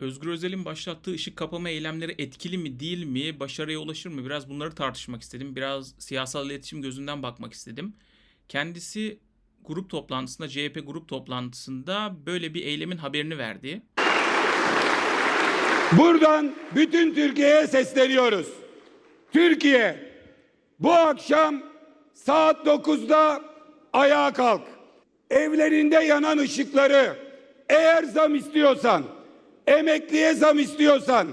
Özgür Özel'in başlattığı ışık kapama eylemleri etkili mi değil mi, başarıya ulaşır mı? Biraz bunları tartışmak istedim. Biraz siyasal iletişim gözünden bakmak istedim. Kendisi grup toplantısında, CHP grup toplantısında böyle bir eylemin haberini verdi. Buradan bütün Türkiye'ye sesleniyoruz. Türkiye bu akşam saat 9'da ayağa kalk. Evlerinde yanan ışıkları eğer zam istiyorsan, emekliye zam istiyorsan,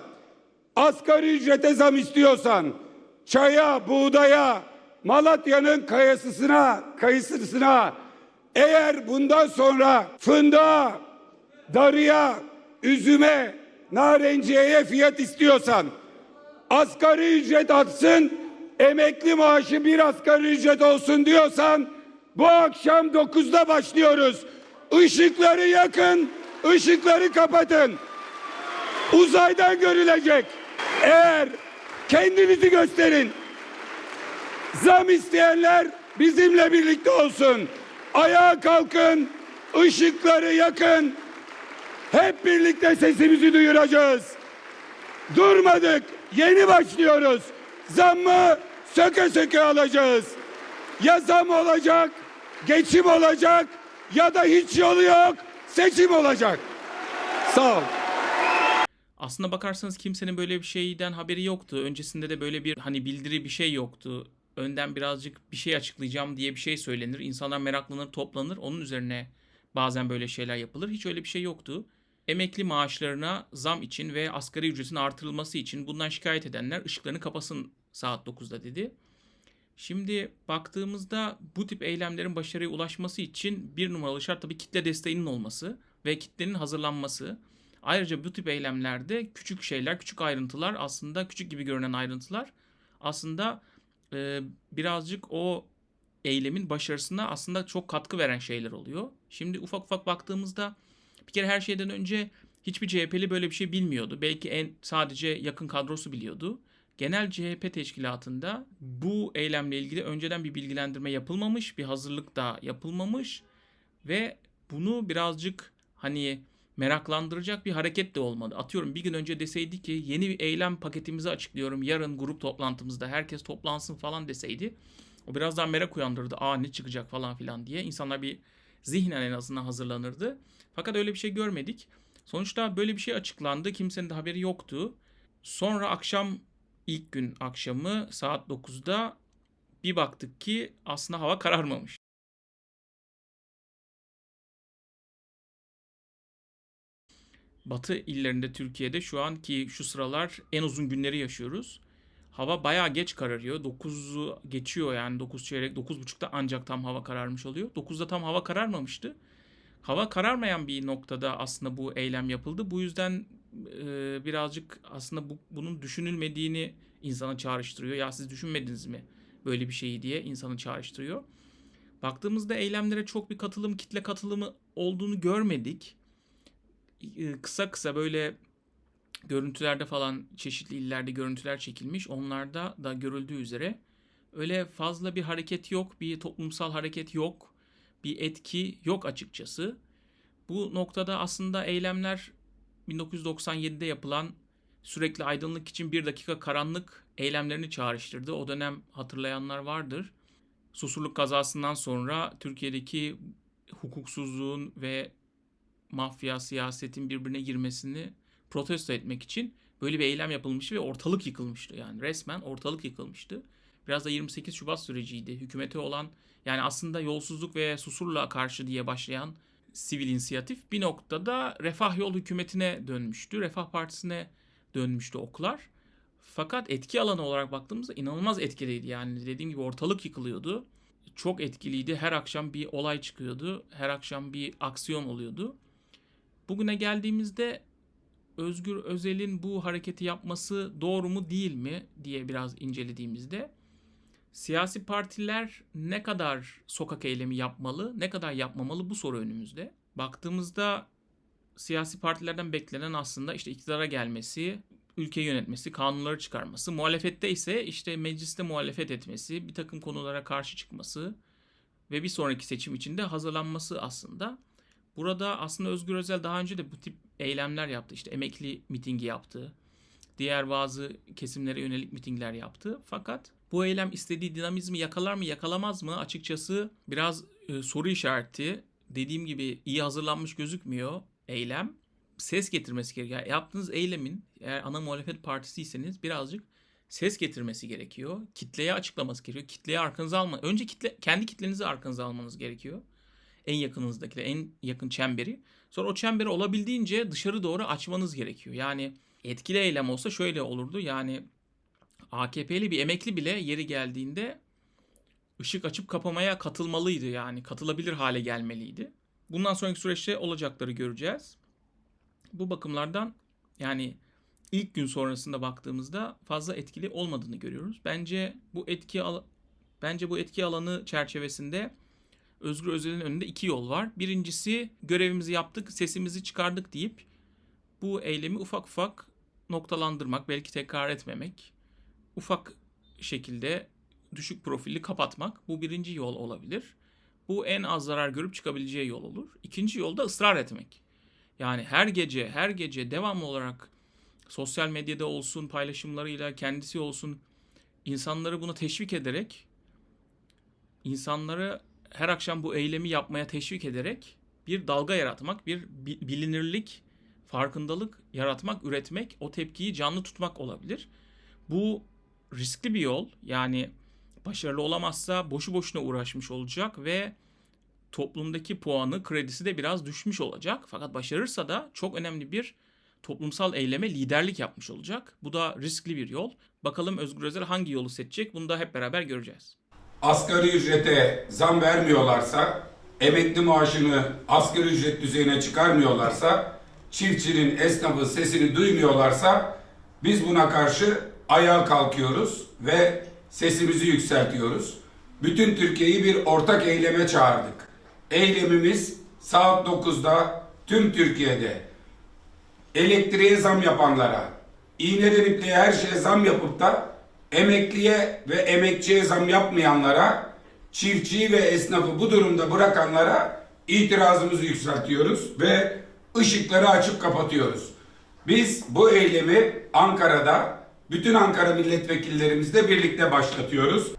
asgari ücrete zam istiyorsan, çaya, buğdaya, Malatya'nın kayasısına, kayısısına eğer bundan sonra fındığa, darıya, üzüme, narenciyeye fiyat istiyorsan, asgari ücret atsın, emekli maaşı bir asgari ücret olsun diyorsan, bu akşam 9'da başlıyoruz. Işıkları yakın, ışıkları kapatın. Uzaydan görülecek. Eğer kendinizi gösterin. Zam isteyenler bizimle birlikte olsun. Ayağa kalkın, ışıkları yakın. Hep birlikte sesimizi duyuracağız. Durmadık, yeni başlıyoruz. Zammı söke söke alacağız. Ya zam olacak, geçim olacak ya da hiç yolu yok, seçim olacak. Sağ ol. Aslına bakarsanız kimsenin böyle bir şeyden haberi yoktu. Öncesinde de böyle bir hani bildiri bir şey yoktu. Önden birazcık bir şey açıklayacağım diye bir şey söylenir. İnsanlar meraklanır, toplanır. Onun üzerine bazen böyle şeyler yapılır. Hiç öyle bir şey yoktu. Emekli maaşlarına zam için ve asgari ücretin artırılması için bundan şikayet edenler ışıklarını kapasın saat 9'da dedi. Şimdi baktığımızda bu tip eylemlerin başarıya ulaşması için bir numaralı şart tabii kitle desteğinin olması ve kitlenin hazırlanması. Ayrıca bu tip eylemlerde küçük şeyler, küçük ayrıntılar aslında küçük gibi görünen ayrıntılar aslında e, birazcık o eylemin başarısına aslında çok katkı veren şeyler oluyor. Şimdi ufak ufak baktığımızda bir kere her şeyden önce hiçbir CHP'li böyle bir şey bilmiyordu. Belki en sadece yakın kadrosu biliyordu. Genel CHP teşkilatında bu eylemle ilgili önceden bir bilgilendirme yapılmamış, bir hazırlık da yapılmamış ve bunu birazcık hani meraklandıracak bir hareket de olmadı. Atıyorum bir gün önce deseydi ki yeni bir eylem paketimizi açıklıyorum. Yarın grup toplantımızda herkes toplansın falan deseydi. O biraz daha merak uyandırdı. Aa ne çıkacak falan filan diye. İnsanlar bir zihnen en azından hazırlanırdı. Fakat öyle bir şey görmedik. Sonuçta böyle bir şey açıklandı. Kimsenin de haberi yoktu. Sonra akşam ilk gün akşamı saat 9'da bir baktık ki aslında hava kararmamış. Batı illerinde Türkiye'de şu anki şu sıralar en uzun günleri yaşıyoruz. Hava bayağı geç kararıyor. 9'u geçiyor yani 9 çeyrek 9.30'da ancak tam hava kararmış oluyor. 9'da tam hava kararmamıştı. Hava kararmayan bir noktada aslında bu eylem yapıldı. Bu yüzden e, birazcık aslında bu, bunun düşünülmediğini insana çağrıştırıyor. Ya siz düşünmediniz mi böyle bir şeyi diye insanı çağrıştırıyor. Baktığımızda eylemlere çok bir katılım, kitle katılımı olduğunu görmedik. E, kısa kısa böyle görüntülerde falan çeşitli illerde görüntüler çekilmiş. Onlarda da görüldüğü üzere öyle fazla bir hareket yok, bir toplumsal hareket yok, bir etki yok açıkçası. Bu noktada aslında eylemler 1997'de yapılan sürekli aydınlık için bir dakika karanlık eylemlerini çağrıştırdı. O dönem hatırlayanlar vardır. Susurluk kazasından sonra Türkiye'deki hukuksuzluğun ve mafya siyasetin birbirine girmesini protesto etmek için böyle bir eylem yapılmıştı ve ortalık yıkılmıştı. Yani resmen ortalık yıkılmıştı. Biraz da 28 Şubat süreciydi. Hükümete olan yani aslında yolsuzluk ve susurluğa karşı diye başlayan sivil inisiyatif bir noktada Refah Yol hükümetine dönmüştü. Refah Partisi'ne dönmüştü oklar. Fakat etki alanı olarak baktığımızda inanılmaz etkiliydi. Yani dediğim gibi ortalık yıkılıyordu. Çok etkiliydi. Her akşam bir olay çıkıyordu. Her akşam bir aksiyon oluyordu. Bugüne geldiğimizde Özgür Özel'in bu hareketi yapması doğru mu değil mi diye biraz incelediğimizde siyasi partiler ne kadar sokak eylemi yapmalı, ne kadar yapmamalı bu soru önümüzde. Baktığımızda siyasi partilerden beklenen aslında işte iktidara gelmesi, ülke yönetmesi, kanunları çıkarması. Muhalefette ise işte mecliste muhalefet etmesi, bir takım konulara karşı çıkması ve bir sonraki seçim için de hazırlanması aslında. Burada aslında Özgür Özel daha önce de bu tip eylemler yaptı. İşte emekli mitingi yaptı. Diğer bazı kesimlere yönelik mitingler yaptı. Fakat bu eylem istediği dinamizmi yakalar mı yakalamaz mı açıkçası biraz e, soru işareti. Dediğim gibi iyi hazırlanmış gözükmüyor eylem. Ses getirmesi gerekiyor. Yani yaptığınız eylemin eğer ana muhalefet partisiyseniz birazcık ses getirmesi gerekiyor. Kitleye açıklaması gerekiyor. Kitleye arkanıza alma. Önce kitle kendi kitlenizi arkanıza almanız gerekiyor. En yakınınızdakiler, en yakın çemberi. Sonra o çemberi olabildiğince dışarı doğru açmanız gerekiyor. Yani etkili eylem olsa şöyle olurdu. Yani AKP'li bir emekli bile yeri geldiğinde ışık açıp kapamaya katılmalıydı yani. Katılabilir hale gelmeliydi. Bundan sonraki süreçte olacakları göreceğiz. Bu bakımlardan yani ilk gün sonrasında baktığımızda fazla etkili olmadığını görüyoruz. Bence bu etki bence bu etki alanı çerçevesinde Özgür Özel'in önünde iki yol var. Birincisi görevimizi yaptık, sesimizi çıkardık deyip bu eylemi ufak ufak noktalandırmak, belki tekrar etmemek, ufak şekilde düşük profilli kapatmak bu birinci yol olabilir. Bu en az zarar görüp çıkabileceği yol olur. İkinci yol da ısrar etmek. Yani her gece, her gece devamlı olarak sosyal medyada olsun, paylaşımlarıyla kendisi olsun insanları buna teşvik ederek insanları her akşam bu eylemi yapmaya teşvik ederek bir dalga yaratmak, bir bi- bilinirlik, farkındalık yaratmak, üretmek, o tepkiyi canlı tutmak olabilir. Bu riskli bir yol. Yani başarılı olamazsa boşu boşuna uğraşmış olacak ve toplumdaki puanı, kredisi de biraz düşmüş olacak. Fakat başarırsa da çok önemli bir toplumsal eyleme liderlik yapmış olacak. Bu da riskli bir yol. Bakalım Özgür Özel hangi yolu seçecek? Bunu da hep beraber göreceğiz. Asgari ücrete zam vermiyorlarsa, emekli maaşını asgari ücret düzeyine çıkarmıyorlarsa, çiftçinin, esnafın sesini duymuyorlarsa biz buna karşı ayağa kalkıyoruz ve sesimizi yükseltiyoruz. Bütün Türkiye'yi bir ortak eyleme çağırdık. Eylemimiz saat 9'da tüm Türkiye'de elektriğe zam yapanlara, iğneden ipliğe her şeye zam yapıp da emekliye ve emekçiye zam yapmayanlara, çiftçiyi ve esnafı bu durumda bırakanlara itirazımızı yükseltiyoruz ve ışıkları açıp kapatıyoruz. Biz bu eylemi Ankara'da bütün Ankara milletvekillerimizle birlikte başlatıyoruz.